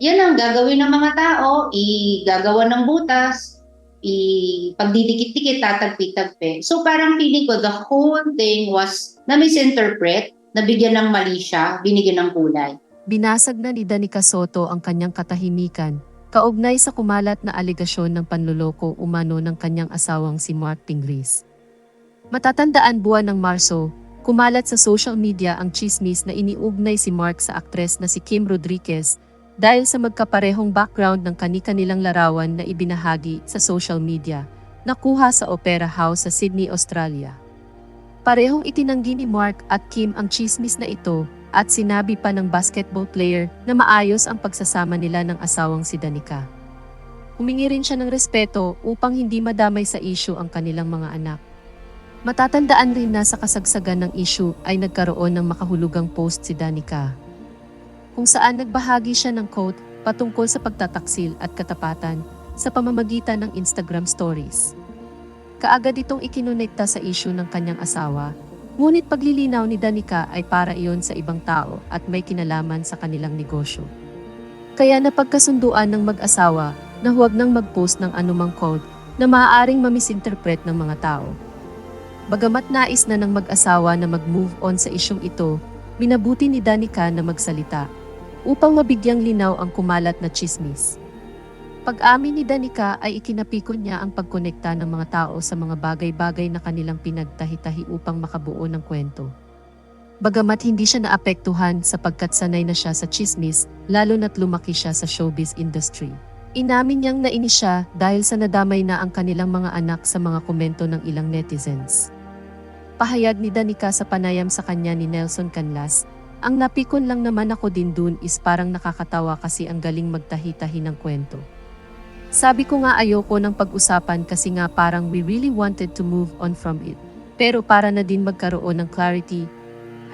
yan ang gagawin ng mga tao, igagawa ng butas, ipagdidikit-dikit, tatagpi-tagpi. So parang feeling ko the whole thing was na-misinterpret, nabigyan ng mali siya, binigyan ng kulay. Binasag na ni Danica Soto ang kanyang katahimikan, kaugnay sa kumalat na aligasyon ng panluloko umano ng kanyang asawang si Mark Pingris. Matatandaan buwan ng Marso, kumalat sa social media ang chismis na iniugnay si Mark sa aktres na si Kim Rodriguez dahil sa magkaparehong background ng kani-kanilang larawan na ibinahagi sa social media, nakuha sa Opera House sa Sydney, Australia. Parehong itinanggi ni Mark at Kim ang chismis na ito at sinabi pa ng basketball player na maayos ang pagsasama nila ng asawang si Danica. Humingi rin siya ng respeto upang hindi madamay sa issue ang kanilang mga anak. Matatandaan rin na sa kasagsagan ng issue ay nagkaroon ng makahulugang post si Danica. Kung saan nagbahagi siya ng quote patungkol sa pagtataksil at katapatan sa pamamagitan ng Instagram stories. Kaagad itong ikinonekta sa issue ng kanyang asawa Ngunit paglilinaw ni Danica ay para iyon sa ibang tao at may kinalaman sa kanilang negosyo. Kaya napagkasunduan ng mag-asawa na huwag nang mag-post ng anumang code na maaaring mamisinterpret ng mga tao. Bagamat nais na ng mag-asawa na mag-move on sa isyong ito, minabuti ni Danica na magsalita upang mabigyang linaw ang kumalat na chismis. Pag-amin ni Danica ay ikinapikon niya ang pagkonekta ng mga tao sa mga bagay-bagay na kanilang pinagtahi-tahi upang makabuo ng kwento. Bagamat hindi siya naapektuhan sapagkat sanay na siya sa chismis, lalo na't lumaki siya sa showbiz industry. Inamin niyang nainis siya dahil sa nadamay na ang kanilang mga anak sa mga komento ng ilang netizens. Pahayag ni Danica sa panayam sa kanya ni Nelson Canlas, ang napikon lang naman ako din dun is parang nakakatawa kasi ang galing magtahi-tahi ng kwento. Sabi ko nga ayoko ng pag-usapan kasi nga parang we really wanted to move on from it. Pero para na din magkaroon ng clarity,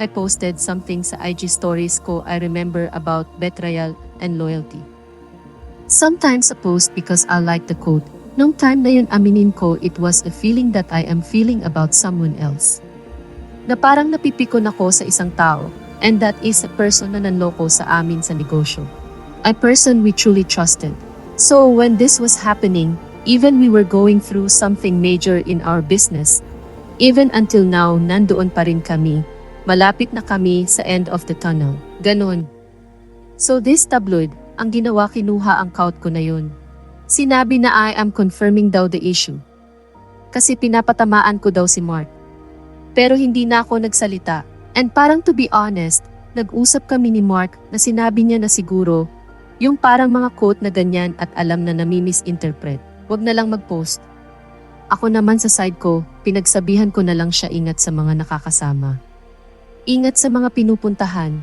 I posted something sa IG stories ko I remember about betrayal and loyalty. Sometimes a post because I like the quote, nung time na yun aminin ko it was a feeling that I am feeling about someone else. Na parang napipikon ako sa isang tao, and that is a person na nanloko sa amin sa negosyo. A person we truly trusted. So when this was happening, even we were going through something major in our business, even until now nandoon pa rin kami, malapit na kami sa end of the tunnel. Ganon. So this tabloid, ang ginawa kinuha ang count ko na yun. Sinabi na I am confirming daw the issue. Kasi pinapatamaan ko daw si Mark. Pero hindi na ako nagsalita. And parang to be honest, nag-usap kami ni Mark na sinabi niya na siguro yung parang mga quote na ganyan at alam na nami-misinterpret. Huwag na lang mag-post. Ako naman sa side ko, pinagsabihan ko na lang siya ingat sa mga nakakasama. Ingat sa mga pinupuntahan.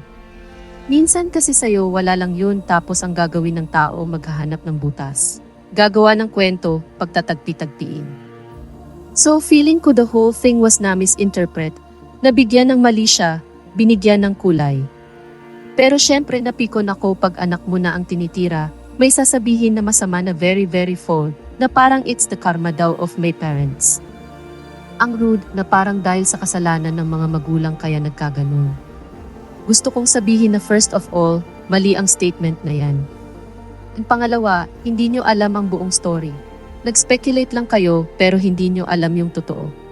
Minsan kasi sa'yo wala lang yun tapos ang gagawin ng tao maghahanap ng butas. Gagawa ng kwento, pagtatagpi-tagpiin. So feeling ko the whole thing was na misinterpret, nabigyan ng mali siya, binigyan ng kulay. Pero syempre napikon ako pag anak mo na ang tinitira, may sasabihin na masama na very very full, na parang it's the karma daw of my parents. Ang rude na parang dahil sa kasalanan ng mga magulang kaya nagkaganon. Gusto kong sabihin na first of all, mali ang statement na yan. Ang pangalawa, hindi nyo alam ang buong story. Nag-speculate lang kayo pero hindi nyo alam yung totoo.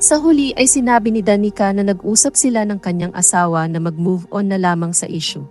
Sa huli ay sinabi ni Danica na nag-usap sila ng kanyang asawa na mag-move on na lamang sa issue.